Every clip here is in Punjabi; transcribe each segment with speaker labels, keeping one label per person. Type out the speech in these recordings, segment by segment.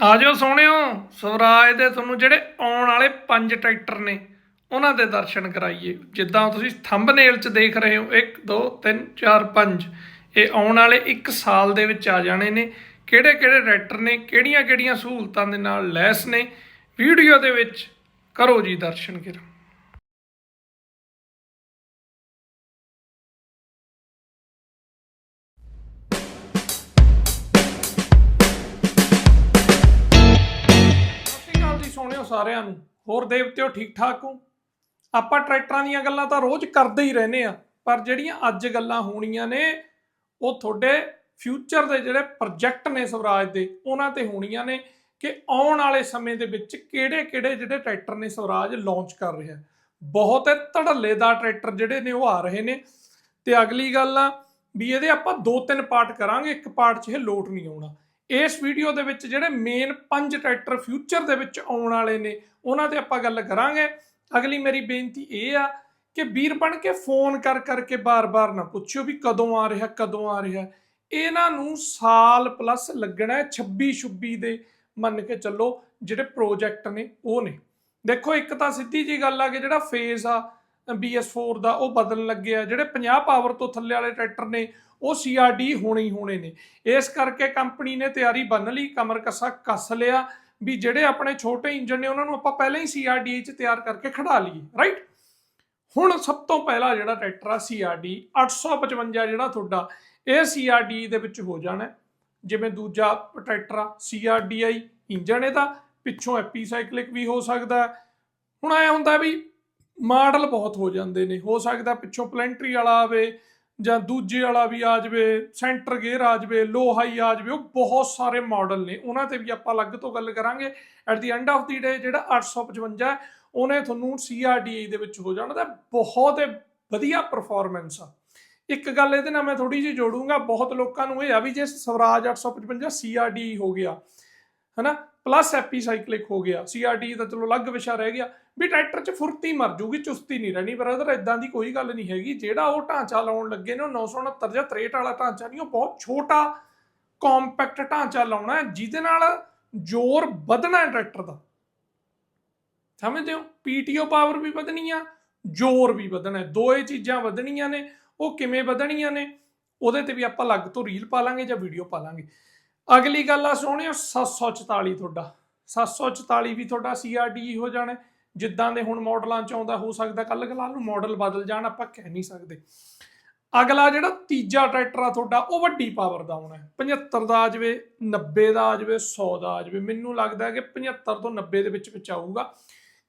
Speaker 1: ਆ ਜਾਓ ਸੋਹਣਿਓ, ਸਵਰਾਜ ਦੇ ਤੁਹਾਨੂੰ ਜਿਹੜੇ ਆਉਣ ਵਾਲੇ ਪੰਜ ਟਰੈਕਟਰ ਨੇ, ਉਹਨਾਂ ਦੇ ਦਰਸ਼ਨ ਕਰਾਈਏ। ਜਿੱਦਾਂ ਤੁਸੀਂ ਥੰਬਨੇਲ 'ਚ ਦੇਖ ਰਹੇ ਹੋ 1 2 3 4 5 ਇਹ ਆਉਣ ਵਾਲੇ 1 ਸਾਲ ਦੇ ਵਿੱਚ ਆ ਜਾਣੇ ਨੇ। ਕਿਹੜੇ ਕਿਹੜੇ ਟਰੈਕਟਰ ਨੇ ਕਿਹੜੀਆਂ ਕਿਹੜੀਆਂ ਸਹੂਲਤਾਂ ਦੇ ਨਾਲ ਲੈਸ ਨੇ, ਵੀਡੀਓ ਦੇ ਵਿੱਚ ਕਰੋ ਜੀ ਦਰਸ਼ਨ ਕਿਰੋ ਸੋਹਣਿਓ ਸਾਰਿਆਂ ਨੂੰ। ਹੋਰ ਦੇਵਤਿਓ ਠੀਕ ਠਾਕ ਹੋ? ਆਪਾਂ ਟਰੈਕਟਰਾਂ ਦੀਆਂ ਗੱਲਾਂ ਤਾਂ ਰੋਜ਼ ਕਰਦੇ ਹੀ ਰਹਿੰਦੇ ਆ ਪਰ ਜਿਹੜੀਆਂ ਅੱਜ ਗੱਲਾਂ ਹੋਣੀਆਂ ਨੇ, ਉਹ ਤੁਹਾਡੇ ਫਿਊਚਰ ਦੇ ਜਿਹੜੇ ਪ੍ਰੋਜੈਕਟ ਨੇ ਸਵਰਾਜ ਦੇ, ਉਹਨਾਂ ਤੇ ਹੋਣੀਆਂ ਨੇ ਕਿ ਆਉਣ ਵਾਲੇ ਸਮੇਂ ਦੇ ਵਿੱਚ ਕਿਹੜੇ-ਕਿਹੜੇ ਜਿਹੜੇ ਟਰੈਕਟਰ ਨੇ ਸਵਰਾਜ ਲਾਂਚ ਕਰ ਰਿਹਾ ਬਹੁਤ ਧੜੱਲੇਦਾਰ ਟਰੈਕਟਰ ਜਿਹੜੇ ਨੇ ਉਹ ਆ ਰਹੇ ਨੇ। ਤੇ ਅਗਲੀ ਗੱਲ ਆ ਵੀ ਇਹਦੇ ਆਪਾਂ ਦੋ ਤਿੰਨ ਪਾਰਟ ਕਰਾਂਗੇ, ਇੱਕ ਪਾਰਟ 'ਚ ਇਹ ਲੋਟ ਨਹੀਂ ਆਉਣਾ। ਇਸ ਵੀਡੀਓ ਦੇ ਵਿੱਚ ਜਿਹੜੇ ਮੇਨ ਪੰਜ ਟਰੈਕਟਰ ਫਿਊਚਰ ਦੇ ਵਿੱਚ ਆਉਣ ਵਾਲੇ ਨੇ, ਉਹਨਾਂ ਤੇ ਆਪਾਂ ਗੱਲ ਕਰਾਂਗੇ। ਅਗਲੀ ਮੇਰੀ ਬੇਨਤੀ ਇਹ ਆ ਕਿ ਵੀਰ ਬਣ ਕੇ ਫੋਨ ਕਰ ਕਰਕੇ ਬਾਰ-ਬਾਰ ਨਾ ਪੁੱਛਿਓ ਵੀ ਕਦੋਂ ਆ ਰਿਹਾ, ਕਦੋਂ ਆ ਰਿਹਾ। ਇਹਨਾਂ ਨੂੰ ਸਾਲ ਪਲੱਸ ਲੱਗਣਾ ਹੈ 26 26 ਦੇ, ਮੰਨ ਕੇ ਚੱਲੋ, ਜਿਹੜੇ ਪ੍ਰੋਜੈਕਟ ਨੇ, ਉਹ ਨੇ। ਦੇਖੋ, ਇੱਕ ਤਾਂ ਸਿੱਧੀ ਜੀ ਗੱਲ ਆ ਕਿ ਜਿਹੜਾ ਫੇਸ ਆ BS4 ਦਾ ਉਹ ਬਦਲਣ ਲੱਗਿਆ ਜਿਹੜੇ 50 ਪਾਵਰ ਤੋਂ ਥੱਲੇ ਵਾਲੇ ਟਰੈਕਟਰ ਨੇ, ਉਹ CRD ਹੋਣੇ ਹੀ ਹੋਣੇ ਨੇ। ਇਸ ਕਰਕੇ ਕੰਪਨੀ ਨੇ ਤਿਆਰੀ ਬੰਨ ਲਈ, ਕਮਰ ਕੱਸਾ ਕੱਸ ਲਿਆ ਵੀ ਜਿਹੜੇ ਆਪਣੇ ਛੋਟੇ ਇੰਜਨ ਨੇ, ਉਹਨਾਂ ਨੂੰ ਆਪਾਂ ਪਹਿਲਾਂ ਹੀ CRD ਚ ਤਿਆਰ ਕਰਕੇ ਖੜਾ ਲਈਏ ਰਾਈਟ ਹੁਣ ਸਭ ਤੋਂ ਪਹਿਲਾ ਜਿਹੜਾ ਟਰੈਕਟਰ ਆ CRD 855 ਜਿਹੜਾ ਤੁਹਾਡਾ, ਇਹ CRD ਦੇ ਵਿੱਚ ਹੋ ਜਾਣਾ। ਜਿਵੇਂ ਦੂਜਾ ਟਰੈਕਟਰ ਆ CRDI ਇੰਜਨ ਇਹਦਾ, ਪਿੱਛੋਂ ਐਪੀਸਾਈਕਲਿਕ ਵੀ ਹੋ ਸਕਦਾ। ਹੁਣ ਐ ਹੁੰਦਾ ਵੀ ਮਾਡਲ ਬਹੁਤ ਹੋ ਜਾਂਦੇ ਨੇ। ਹੋ ਸਕਦਾ ਪਿੱਛੋਂ ਪਲੈਂਟਰੀ ਵਾਲਾ ਆਵੇ ਜਾਂ ਦੂਜੇ ਵਾਲਾ ਵੀ ਆ ਜਾਵੇ, ਸੈਂਟਰ ਗੇਅਰ ਆ ਜਾਵੇ, ਲੋ ਹਾਈ ਆ ਜਾਵੇ, ਉਹ ਬਹੁਤ ਸਾਰੇ ਮਾਡਲ ਨੇ। ਉਹਨਾਂ ਤੇ ਵੀ ਆਪਾਂ ਅਲੱਗ ਤੋਂ ਗੱਲ ਕਰਾਂਗੇ। At the end of the day ਜਿਹੜਾ 855 ਹੈ, ਉਹਨੇ ਤੁਹਾਨੂੰ CRDI ਦੇ ਵਿੱਚ ਹੋ ਜਾਣਾ। ਤਾਂ ਬਹੁਤ ਵਧੀਆ ਪਰਫਾਰਮੈਂਸ ਆ। ਇੱਕ ਗੱਲ ਇਹਦੇ ਨਾਲ ਮੈਂ ਥੋੜੀ ਜਿਹੀ ਜੋੜੂੰਗਾ, ਬਹੁਤ ਲੋਕਾਂ ਨੂੰ ਇਹ ਆ ਵੀ ਜੇ ਸਵਰਾਜ 855 CRDI ਹੋ ਗਿਆ, ਹਨਾ? ਪਲੱਸ ਐਪੀਸਾਈਕਲਿਕ ਹੋ ਗਿਆ CRDI ਦਾ ਚਲੋ ਅਲੱਗ ਵਿਸ਼ਾ ਰਹਿ ਗਿਆ, ਵੀ ਟਰੈਕਟਰ 'ਚ ਫੁਰਤੀ ਮਰ ਜੂਗੀ ਚੁਸਤੀ ਨਹੀਂ ਰਹਿਣੀ ਬ੍ਰਦਰ ਇਦਾਂ ਦੀ ਕੋਈ ਗੱਲ ਨਹੀਂ ਹੈਗੀ, ਜਿਹੜਾ ਉਹ ਢਾਂਚਾ ਲਾਉਣ ਲੱਗੇ ਨੇ, ਉਹ 969 ਜਾਂ 63 ਵਾਲਾ ਢਾਂਚਾ ਨਹੀਂ, ਉਹ ਬਹੁਤ ਛੋਟਾ ਕੰਪੈਕਟ ਢਾਂਚਾ ਲਾਉਣਾ ਹੈ, ਜਿਹਦੇ ਨਾਲ ਜ਼ੋਰ ਵਧਣਾ ਹੈ ਟਰੈਕਟਰ ਦਾ। ਸਮਝਦੇ ਹੋ? ਪੀਟੀਓ ਪਾਵਰ ਵੀ ਵਧਣੀ ਆ, ਜ਼ੋਰ ਵੀ ਵਧਣਾ ਹੈ ਦੋਏ ਚੀਜ਼ਾਂ ਵਧਣੀਆਂ ਨੇ, ਉਹ ਕਿਵੇਂ ਵਧਣੀਆਂ ਨੇ, ਉਹਦੇ ਤੇ ਵੀ ਆਪਾਂ ਅਲੱਗ ਤੋਂ ਰੀਲ ਪਾ ਲਾਂਗੇ ਜਾਂ ਵੀਡੀਓ ਪਾ ਲਾਂਗੇ। ਅਗਲੀ ਗੱਲ ਆ ਸੋਹਣਿਓ 744 ਤੁਹਾਡਾ। 744 ਵੀ ਤੁਹਾਡਾ CRD ਹੋ ਜਾਣਾ। ਜਿੱਦਾਂ ਦੇ ਹੁਣ ਮਾਡਲਾਂ ਚ ਆਉਂਦਾ, ਹੋ ਸਕਦਾ ਕੱਲ ਕਲਾਲ ਨੂੰ ਮਾਡਲ ਬਦਲ ਜਾਣ, ਆਪਾਂ ਕਹਿ ਨਹੀਂ ਸਕਦੇ। ਅਗਲਾ ਜਿਹੜਾ ਤੀਜਾ ਟਰੈਕਟਰ ਆ ਤੁਹਾਡਾ, ਉਹ ਵੱਡੀ ਪਾਵਰ ਦਾ ਆਉਣਾ ਹੈ। 75 ਦਾ ਆ ਜਾਵੇ 90 ਦਾ ਆ ਜਾਵੇ 100 ਦਾ ਆ ਜਾਵੇ। ਮੈਨੂੰ ਲੱਗਦਾ ਹੈ ਕਿ 75 ਤੋਂ 90 ਦੇ ਵਿੱਚ ਵਿੱਚ ਆਊਗਾ।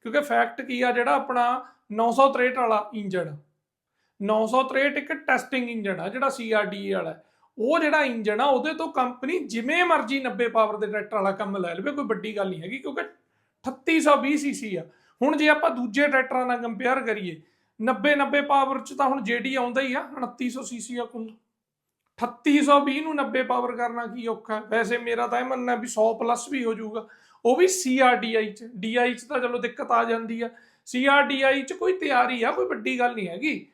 Speaker 1: ਕਿਉਂਕਿ ਫੈਕਟ ਕੀ ਆ, ਜਿਹੜਾ ਆਪਣਾ 963 ਵਾਲਾ ਇੰਜਨ 963 ਇੱਕ ਟੈਸਟਿੰਗ ਇੰਜਣ ਆ, ਜਿਹੜਾ CRDA ਵਾਲਾ ਉਹ ਜਿਹੜਾ ਇੰਜਨ ਆ, ਉਹਦੇ ਤੋਂ ਕੰਪਨੀ ਜਿਵੇਂ ਮਰਜ਼ੀ 90 ਪਾਵਰ ਦੇ ਟਰੈਕਟਰ ਵਾਲਾ ਕੰਮ ਲੈ ਲਵੇ, ਕੋਈ ਵੱਡੀ ਗੱਲ ਨਹੀਂ ਹੈਗੀ, ਕਿਉਂਕਿ 3820 ਸੀਸੀ ਆ। ਹੁਣ ਜੇ ਆਪਾਂ ਦੂਜੇ ਟਰੈਕਟਰਾਂ ਨਾਲ ਕੰਪੇਅਰ ਕਰੀਏ 90 90 ਪਾਵਰ ਚ ਤਾਂ ਹੁਣ ਜਿਹੜੀ ਆਉਂਦਾ ਹੀ ਆ 2900 ਸੀਸੀ ਆ ਕੁੱਲ। 3820 ਨੂੰ 90 ਪਾਵਰ ਕਰਨਾ ਕੀ ਔਖਾ? ਵੈਸੇ ਮੇਰਾ ਤਾਂ ਇਹ ਮੰਨਣਾ ਵੀ 100 ਪਲੱਸ ਵੀ ਹੋ ਜਾਊਗਾ। ਉਹ ਵੀ CRDI ਚ DI ਚ ਤਾਂ ਚਲੋ ਦਿੱਕਤ ਆ ਜਾਂਦੀ ਆ। CRDI ਚ ਕੋਈ ਤਿਆਰੀ ਆ, ਕੋਈ ਵੱਡੀ ਗੱਲ ਨਹੀਂ ਹੈਗੀ।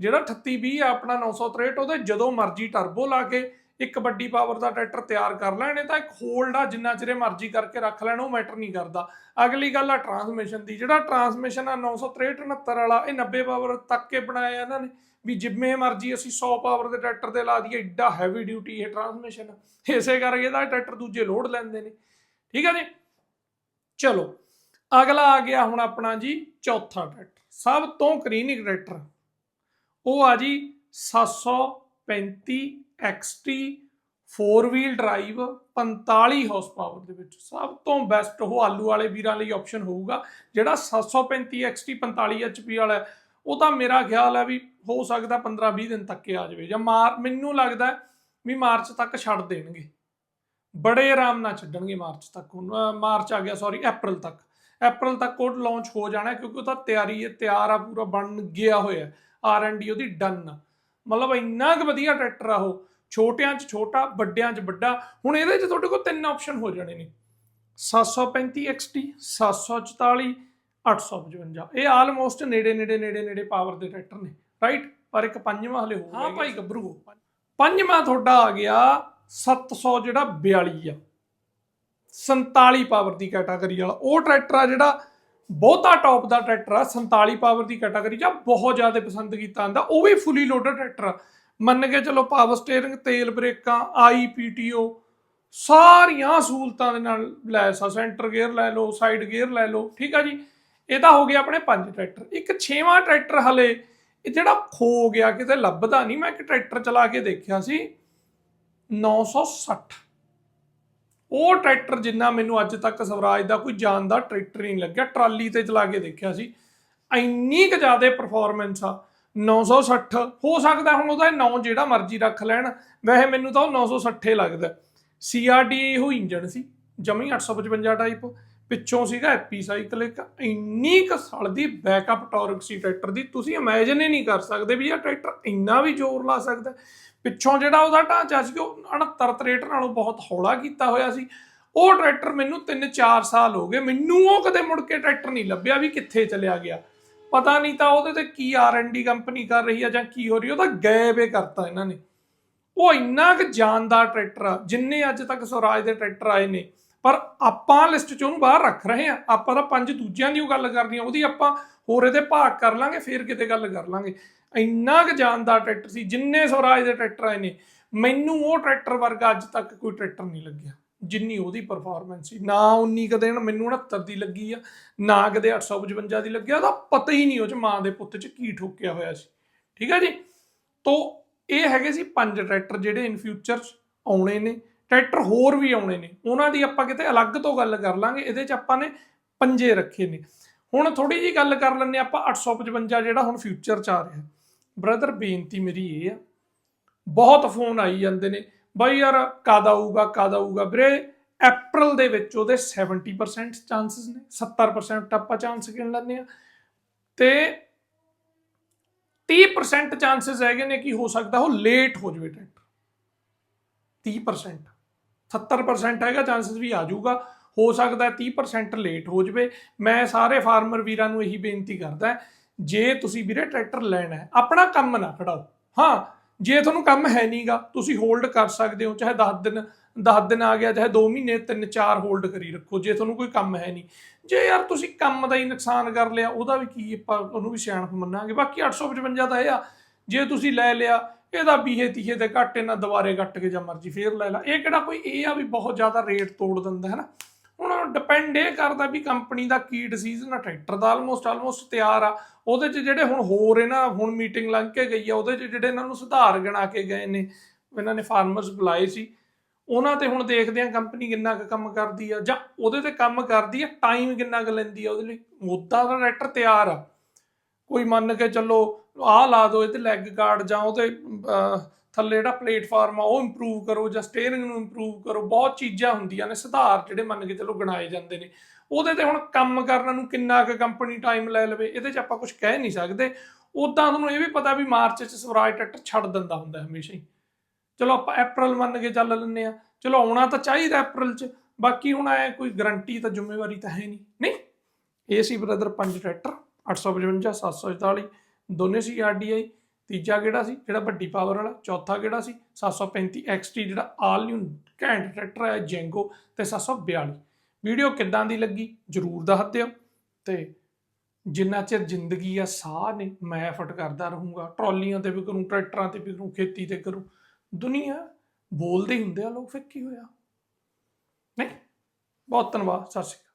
Speaker 1: ਜਿਹੜਾ 3820 ਆ, ਆਪਣਾ 963 ਉਹਦੇ ਜਦੋਂ ਮਰਜ਼ੀ ਟਰਬੋ ਲਾ ਕੇ ਇੱਕ ਵੱਡੀ ਪਾਵਰ ਦਾ ਟਰੈਕਟਰ ਤਿਆਰ ਕਰ ਲੈਣੇ ਤਾਂ ਇੱਕ ਹੋਲਡ ਆ, ਜਿੰਨਾ ਚਿਰੇ ਮਰਜ਼ੀ ਕਰਕੇ ਰੱਖ ਲੈਣ, ਉਹ ਮੈਟਰ ਨਹੀਂ ਕਰਦਾ। ਅਗਲੀ ਗੱਲ ਆ ਟਰਾਂਸਮਿਸ਼ਨ ਦੀ, ਜਿਹੜਾ ਟਰਾਂਸਮਿਸ਼ਨ ਆ 963 69 ਵਾਲਾ, ਇਹ 90 ਪਾਵਰ ਤੱਕ ਕੇ ਬਣਾਇਆ ਇਹਨਾਂ ਨੇ, ਵੀ ਜਿੰਮੇ ਮਰਜ਼ੀ ਅਸੀਂ 100 ਪਾਵਰ ਦੇ ਟਰੈਕਟਰ ਤੇ ਲਾ ਦਈਏ, ਏਡਾ ਹੈਵੀ ਡਿਊਟੀ ਇਹ ਟਰਾਂਸਮਿਸ਼ਨ ਇਸੇ ਕਰਕੇ ਇਹਦਾ ਟਰੈਕਟਰ ਦੂਜੇ ਲੋਡ ਲੈਂਦੇ ਨੇ। ਠੀਕ ਹੈ ਜੀ? ਚਲੋ, ਅਗਲਾ ਆ ਗਿਆ ਹੁਣ ਆਪਣਾ ਜੀ ਚੌਥਾ ਟਰੈਕਟਰ ਸਭ ਤੋਂ ਕਰੀਨਿਕ ਟਰੈਕਟਰ ਉਹ ਆ ਜੀ 735 XT 4 wheel drive 45 horse power ਦੇ ਵਿੱਚ। ਸਭ ਤੋਂ ਬੈਸਟ ਉਹ ਆਲੂ ਵਾਲੇ ਵੀਰਾਂ ਲਈ ਆਪਸ਼ਨ ਹੋਊਗਾ, ਜਿਹੜਾ 735 XT 45 HP ਵਾਲਾ ਉਹ ਤਾਂ ਮੇਰਾ ਖਿਆਲ ਹੈ ਵੀ ਹੋ ਸਕਦਾ 15 20 ਦਿਨ ਤੱਕ ਆ ਜਾਵੇ। ਜਾਂ ਮਾਰ ਮੈਨੂੰ ਲੱਗਦਾ ਵੀ ਮਾਰਚ ਤੱਕ ਛੱਡ ਦੇਣਗੇ। ਬੜੇ ਆਰਾਮ ਨਾਲ ਛੱਡਣਗੇ ਮਾਰਚ ਤੱਕ। ਹੁਣ ਮਾਰਚ ਆ ਗਿਆ ਸੌਰੀ ਅਪ੍ਰੈਲ ਤੱਕ। ਅਪ੍ਰੈਲ ਤੱਕ ਉਹ ਲਾਂਚ ਹੋ ਜਾਣਾ ਕਿਉਂਕਿ ਉਹ ਤਾਂ ਤਿਆਰੀ ਹੈ, ਤਿਆਰ ਆ, ਪੂਰਾ ਬਣ ਗਿਆ ਹੋਇਆ ਆਰ ਐਂਡ ਡੀ ਉਹਦੀ ਡਨ ਮਤਲਬ ਇੰਨਾ ਕੁ ਵਧੀਆ ਟਰੈਕਟਰ ਆ ਉਹ। ਛੋਟਿਆਂ 'ਚ ਛੋਟਾ ਵੱਡਿਆਂ 'ਚ ਵੱਡਾ। ਹੁਣ ਇਹਦੇ 'ਚ ਤੁਹਾਡੇ ਕੋਲ ਤਿੰਨ ਆਪਸ਼ਨ ਹੋ ਜਾਣੇ ਨੇ। 735 XT 744 855 ਇਹ ਆਲਮੋਸਟ ਨੇੜੇ ਨੇੜੇ ਨੇੜੇ ਨੇੜੇ ਪਾਵਰ ਦੇ ਟਰੈਕਟਰ ਨੇ। ਰਾਈਟ ਪਰ ਇੱਕ ਪੰਜਵਾਂ ਹਲੇ ਹੋ ਹਾਂ ਭਾਈ ਗੱਭਰੂ ਪੰਜਵਾਂ ਤੁਹਾਡਾ ਆ ਗਿਆ 700 ਜਿਹੜਾ 42 ਆ। 47 ਪਾਵਰ ਦੀ ਕੈਟਾਗਰੀ ਵਾਲਾ। ਉਹ ਟਰੈਕਟਰ ਆ ਜਿਹੜਾ ਬਹੁਤਾ ਟੌਪ ਦਾ ਟਰੈਕਟਰ ਆ 47 ਪਾਵਰ ਦੀ ਕੈਟਾਗਰੀ ਚ ਆ, ਬਹੁਤ ਜ਼ਿਆਦਾ ਪਸੰਦ ਕੀਤਾ ਜਾਂਦਾ ਉਹ ਵੀ ਫੁੱਲੀ ਲੋਡਡ ਟਰੈਕਟਰ ਆ। ਮੰਨ ਕੇ ਚਲੋ ਪਾਵਰ ਸਟੀਅਰਿੰਗ ਤੇਲ ਬ੍ਰੇਕਾਂ ਆਈਪੀਟੀਓ ਸਾਰੀਆਂ ਸਹੂਲਤਾਂ ਦੇ ਨਾਲ ਲੈਸ ਆ ਸੈਂਟਰ ਗੇਅਰ ਲੈ ਲਓ ਸਾਈਡ ਗੇਅਰ ਲੈ ਲਓ ਠੀਕ ਆ ਜੀ? ਇਹਦਾ ਹੋ ਗਿਆ ਆਪਣੇ ਪੰਜ ਟਰੈਕਟਰ ਇੱਕ ਛੇਵਾਂ ਟਰੈਕਟਰ ਹਲੇ ਇਹ ਜਿਹੜਾ ਖੋ ਗਿਆ ਕਿਤੇ ਲੱਭਦਾ ਨਹੀਂ ਮੈਂ ਇੱਕ ਟਰੈਕਟਰ ਚਲਾ ਕੇ ਦੇਖਿਆ ਸੀ 960 ਉਹ ਟਰੈਕਟਰ ਜਿੰਨਾ ਮੈਨੂੰ ਅੱਜ ਤੱਕ ਸਵਰਾਜ ਦਾ ਕੋਈ ਜਾਣ ਦਾ ਟਰੈਕਟਰ ਹੀ ਨਹੀਂ ਲੱਗਿਆ। ਟਰਾਲੀ ਤੇ ਚਲਾ ਕੇ ਦੇਖਿਆ ਸੀ। ਇੰਨੀ ਕੁ ਜ਼ਿਆਦਾ ਪਰਫਾਰਮੈਂਸ ਆ। 960 ਹੋ ਸਕਦਾ ਹੁਣ ਉਹਦਾ ਨਾਂ ਜਿਹੜਾ ਮਰਜ਼ੀ ਰੱਖ ਲੈਣ। ਵੈਸੇ ਮੈਨੂੰ ਤਾਂ ਉਹ 960 ਲੱਗਦਾ। ਸੀਆਰਡੀ ਉਹ ਇੰਜਨ ਸੀ। ਜਮੀ 855 ਟਾਈਪ ਪਿੱਛੋਂ ਸੀਗਾ ਐਪੀ ਸਾਈਕਲ ਇੱਕ ਇੰਨੀ ਕੁ ਸਲਦੀ ਬੈਕਅਪ ਟਾਰਕ ਸੀ ਟਰੈਕਟਰ ਦੀ। ਤੁਸੀਂ ਇਮੇਜਿਨ ਹੀ ਨਹੀਂ ਕਰ ਸਕਦੇ ਵੀ ਇਹ ਟਰੈਕਟਰ ਇੰਨਾ ਵੀ ਜ਼ੋਰ ਲਾ ਸਕਦਾ। ਪਿੱਛੋਂ ਜਿਹੜਾ ਉਹਦਾ ਢਾਂਚਾ ਸੀ, ਉਹ 69 63 ਨਾਲੋਂ ਬਹੁਤ ਹੌਲਾ ਕੀਤਾ ਹੋਇਆ ਸੀ। ਉਹ ਟਰੈਕਟਰ ਮੈਨੂੰ 3-4 ਸਾਲ ਹੋ ਗਏ। ਮੈਨੂੰ ਉਹ ਕਦੇ ਮੁੜ ਕੇ ਟਰੈਕਟਰ ਨਹੀਂ ਲੱਭਿਆ ਵੀ ਕਿੱਥੇ ਚਲਿਆ ਗਿਆ। ਪਤਾ ਨਹੀਂ ਤਾਂ ਉਹਦੇ ਤੇ ਕੀ ਆਰ&ਡੀ ਕੰਪਨੀ ਕਰ ਰਹੀ ਆ ਜਾਂ ਕੀ ਹੋ ਰਹੀ ਉਹਦਾ ਗਾਇਬ ਹੀ ਕਰਤਾ ਇਹਨਾਂ ਨੇ। ਉਹ ਇੰਨਾ ਕੁ ਜਾਨਦਾਰ ਟਰੈਕਟਰ ਆ, ਜਿੰਨੇ ਅੱਜ ਤੱਕ ਸਵਰਾਜ ਦੇ ਟਰੈਕਟਰ ਆਏ ਨੇ। ਪਰ ਆਪਾਂ ਲਿਸਟ ਚ ਉਹਨੂੰ ਬਾਹਰ ਰੱਖ ਰਹੇ ਆ ਆਪਾਂ ਤਾਂ ਪੰਜ ਦੂਜਿਆਂ ਦੀ ਉਹ ਗੱਲ ਕਰਨੀ ਆ, ਉਹਦੀ ਆਪਾਂ ਹੋਰ ਇਹਦੇ ਭਾਗ ਕਰ ਲਾਂਗੇ, ਫੇਰ ਕਿਤੇ ਗੱਲ ਕਰ ਲਾਂਗੇ। ਇੰਨਾ ਕੁ ਜਾਨਦਾਰ ਟਰੈਕਟਰ ਸੀ, ਜਿੰਨੇ ਸਵਰਾਜ ਦੇ ਟਰੈਕਟਰ ਆਏ ਨੇ, ਮੈਨੂੰ ਉਹ ਟਰੈਕਟਰ ਵਰਗਾ ਅੱਜ ਤੱਕ ਕੋਈ ਟਰੈਕਟਰ ਨਹੀਂ ਲੱਗਿਆ, ਜਿੰਨੀ ਉਹਦੀ ਪਰਫਾਰਮੈਂਸ ਸੀ। ਨਾ 19 ਕਦੇ ਮੈਨੂੰ 69 ਦੀ ਲੱਗੀ ਆ, ਨਾ ਕਦੇ 855 ਦੀ ਲੱਗਿਆ ਉਹਦਾ ਪਤਾ ਹੀ ਨਹੀਂ ਉਹ ਚ ਮਾਂ ਦੇ ਪੁੱਤ ਚ ਕੀ ਠੋਕਿਆ ਹੋਇਆ ਸੀ। ਠੀਕ ਹੈ ਜੀ? ਤੋਂ ਇਹ ਹੈਗੇ ਸੀ ਪੰਜ ਟਰੈਕਟਰ ਜਿਹੜੇ ਇਨ ਫਿਊਚਰ ਚ ਆਉਣੇ ਨੇ। ਟਰੈਕਟਰ ਹੋਰ ਵੀ ਆਉਣੇ ਨੇ। ਉਹਨਾਂ ਦੀ ਆਪਾਂ ਕਿਤੇ ਅਲੱਗ ਤੋਂ ਗੱਲ ਕਰ ਲਾਂਗੇ, ਇਹਦੇ ਚ ਆਪਾਂ ਨੇ ਪੰਜੇ ਰੱਖੇ ਨੇ। ਹੁਣ ਥੋੜੀ ਜੀ ਗੱਲ ਕਰ ਲੈਂਦੇ ਆਪਾਂ 855 ਜਿਹੜਾ ਹੁਣ ਫਿਊਚਰ ਚ ਆ ਰਿਹਾ। ਬ੍ਰਦਰ ਬੇਨਤੀ ਮੇਰੀ ਇਹ ਆ, ਬਹੁਤ ਫੋਨ ਆਈ ਜਾਂਦੇ ਨੇ। ਬਾਈ ਯਾਰ, ਕਦ ਆਊਗਾ ਕਦ ਆਊਗਾ? ਵੀਰੇ ਅਪ੍ਰੈਲ ਦੇ ਵਿੱਚ ਉਹਦੇ 70% ਚਾਂਸਸ ਨੇ 70% ਆਪਾਂ ਚਾਂਸ ਗਿਣ ਲੈਂਦੇ ਆ ਤੇ 30% ਚਾਂਸਸ ਹੈਗੇ ਨੇ ਕਿ ਹੋ ਸਕਦਾ ਉਹ ਲੇਟ ਹੋ ਜਾਵੇ ਟਰੈਕਟਰ। 30% 70% ਹੈਗਾ ਚਾਂਸਸ ਵੀ ਆ ਜਾਊਗਾ। ਹੋ ਸਕਦਾ ਹੈ 30% ਲੇਟ ਹੋ ਜਾਵੇ। ਮੈਂ ਸਾਰੇ ਫਾਰਮਰ ਵੀਰਾਂ ਨੂੰ ਇਹੀ ਬੇਨਤੀ ਕਰਦਾ ਜੇ ਤੁਸੀਂ ਵੀਰੇ ਟਰੈਕਟਰ ਲੈਣਾ ਹੈ, ਆਪਣਾ ਕੰਮ ਨਾ ਖੜਾਓ। ਹਾਂ, ਜੇ ਤੁਹਾਨੂੰ ਕੰਮ ਹੈ ਨਹੀਂਗਾ, ਤੁਸੀਂ ਹੋਲਡ ਕਰ ਸਕਦੇ ਹੋ, ਚਾਹੇ 10 ਦਿਨ 10 ਦਿਨ ਆ ਗਿਆ, ਚਾਹੇ 2 ਮਹੀਨੇ 3 4 ਹੋਲਡ ਕਰੀ ਰੱਖੋ, ਜੇ ਤੁਹਾਨੂੰ ਕੋਈ ਕੰਮ ਹੈ ਨਹੀਂ। ਜੇ ਯਾਰ ਤੁਸੀਂ ਕੰਮ ਦਾ ਹੀ ਨੁਕਸਾਨ ਕਰ ਲਿਆ, ਉਹਦਾ ਵੀ ਕੀ ਆਪਾਂ ਉਹਨੂੰ ਵੀ ਸਿਆਣਪ ਮੰਨਾਂਗੇ। ਬਾਕੀ 855 ਦਾ ਇਹ ਆ, ਜੇ ਤੁਸੀਂ ਲੈ ਲਿਆ ਇਹਦਾ ਬੀਹੇ ਤੀਹੇ ਦੇ ਘੱਟ, ਇਹਨਾਂ ਦੁਬਾਰੇ ਕੱਟ ਕੇ ਜਾਂ ਮਰਜ਼ੀ ਫੇਰ ਲੈ ਲਾ। ਇਹ ਕਿਹੜਾ ਕੋਈ ਇਹ ਆ ਵੀ ਬਹੁਤ ਜ਼ਿਆਦਾ ਰੇਟ ਤੋੜ ਦਿੰਦਾ, ਹੈ ਨਾ? ਹੁਣ ਡਿਪੈਂਡ ਇਹ ਕਰਦਾ ਵੀ ਕੰਪਨੀ ਦਾ ਕੀ ਡਿਸੀਜਨ ਆ ਟਰੈਕਟਰ ਦਾ ਆਲਮੋਸਟ ਆਲਮੋਸਟ ਤਿਆਰ ਆ। ਉਹਦੇ 'ਚ ਜਿਹੜੇ ਹੁਣ ਹੋਰ ਇਹਨਾਂ, ਹੁਣ ਮੀਟਿੰਗ ਲੰਘ ਕੇ ਗਈ ਆ, ਉਹਦੇ 'ਚ ਜਿਹੜੇ ਇਹਨਾਂ ਨੂੰ ਸੁਧਾਰ ਗਣਾ ਕੇ ਗਏ ਨੇ, ਇਹਨਾਂ ਨੇ ਫਾਰਮਰਸ ਬੁਲਾਏ ਸੀ। ਉਹਨਾਂ ਤੇ ਹੁਣ ਦੇਖਦੇ ਆ ਕੰਪਨੀ ਕਿੰਨਾ ਕੁ ਕੰਮ ਕਰਦੀ ਆ, ਜਾਂ ਉਹਦੇ ਤੇ ਕੰਮ ਕਰਦੀ ਆ ਟਾਈਮ ਕਿੰਨਾ ਕੁ ਲੈਂਦੀ ਆ, ਉਹਦੇ ਲਈ ਮੁੱਦਾ ਦਾ ਟਰੈਕਟਰ ਤਿਆਰ ਆ। ਕੋਈ ਮੰਨ ਕੇ ਚੱਲੋ ਆਹ ਲਾ ਦਿਓ ਇਹ ਤੇ ਲੈਗ ਗਾਰਡ ਜਾਂ ਉਹਦੇ ਅਹ, ਥੱਲੇ ਜਿਹੜਾ ਪਲੇਟਫਾਰਮ ਆ ਉਹ ਇੰਪਰੂਵ ਕਰੋ ਜਾਂ ਸਟੀਅਰਿੰਗ ਨੂੰ ਇੰਪਰੂਵ ਕਰੋ ਬਹੁਤ ਚੀਜ਼ਾਂ ਹੁੰਦੀਆਂ ਨੇ ਸੁਧਾਰ ਜਿਹੜੇ ਮੰਨ ਕੇ ਚੱਲੋ ਗਣਾਏ ਜਾਂਦੇ ਨੇ। ਉਹਦੇ ਤੇ ਹੁਣ ਕੰਮ ਕਰਨ ਨੂੰ ਕਿੰਨਾ ਕੁ ਕੰਪਨੀ ਟਾਈਮ ਲੈ ਲਵੇ ਇਹਦੇ 'ਚ ਆਪਾਂ ਕੁਝ ਕਹਿ ਨਹੀਂ ਸਕਦੇ। ਉਦਾਂ ਤੁਹਾਨੂੰ ਇਹ ਵੀ ਪਤਾ ਵੀ ਮਾਰਚ 'ਚ ਸਵਰਾਜ ਟਰੈਕਟਰ ਛੱਡ ਦਿੰਦਾ ਹੁੰਦਾ ਹਮੇਸ਼ਾ ਹੀ। ਚਲੋ ਆਪਾਂ ਅਪ੍ਰੈਲ ਮੰਨ ਕੇ ਚੱਲ ਲੈਂਦੇ ਆ ਚਲੋ ਆਉਣਾ ਤਾਂ ਚਾਹੀਦਾ ਅਪ੍ਰੈਲ 'ਚ ਬਾਕੀ ਹੁਣ ਐ ਕੋਈ ਗਰੰਟੀ ਤਾਂ ਜ਼ਿੰਮੇਵਾਰੀ ਤਾਂ ਹੈ ਨਹੀਂ। ਨਹੀਂ? ਇਹ ਸੀ ਬ੍ਰਦਰ ਪੰਜ ਟਰੈਕਟਰ। 855 744 ਦੋਨੇ ਸੀ ਆਰਡੀਆਈ ਤੀਜਾ ਕਿਹੜਾ ਸੀ? ਜਿਹੜਾ ਵੱਡੀ ਪਾਵਰ ਵਾਲਾ, ਚੌਥਾ ਕਿਹੜਾ ਸੀ? 735 XT ਜਿਹੜਾ ਆਲ ਨਿਊ ਘੈਂਟ ਟਰੈਕਟਰ ਹੈ ਜੈਂਗੋ ਤੇ 742 ਵੀਡੀਓ ਕਿੱਦਾਂ ਦੀ ਲੱਗੀ? ਜਰੂਰ ਦੱਸ ਦਿਓ। ਤੇ ਜਿੰਨਾ ਚਿਰ ਜ਼ਿੰਦਗੀ ਆ, ਸਾਹ ਨੇ ਮੈਂ ਐਫਰਟ ਕਰਦਾ ਰਹੂੰਗਾ। ਟਰਾਲੀਆਂ ਤੇ ਵੀ ਕਰੂੰ, ਟਰੈਕਟਰਾਂ ਤੇ ਵੀ ਕਰੂੰ, ਖੇਤੀ ਤੇ ਕਰੂੰ। ਦੁਨੀਆ ਬੋਲਦੇ ਹੀ ਹੁੰਦੇ ਆ, ਲੋਕ, ਫਿਰ ਕੀ ਹੋਇਆ? ਨਹੀਂ? ਬਹੁਤ ਧੰਨਵਾਦ, ਸਤਿ ਸ਼੍ਰੀ ਅਕਾਲ।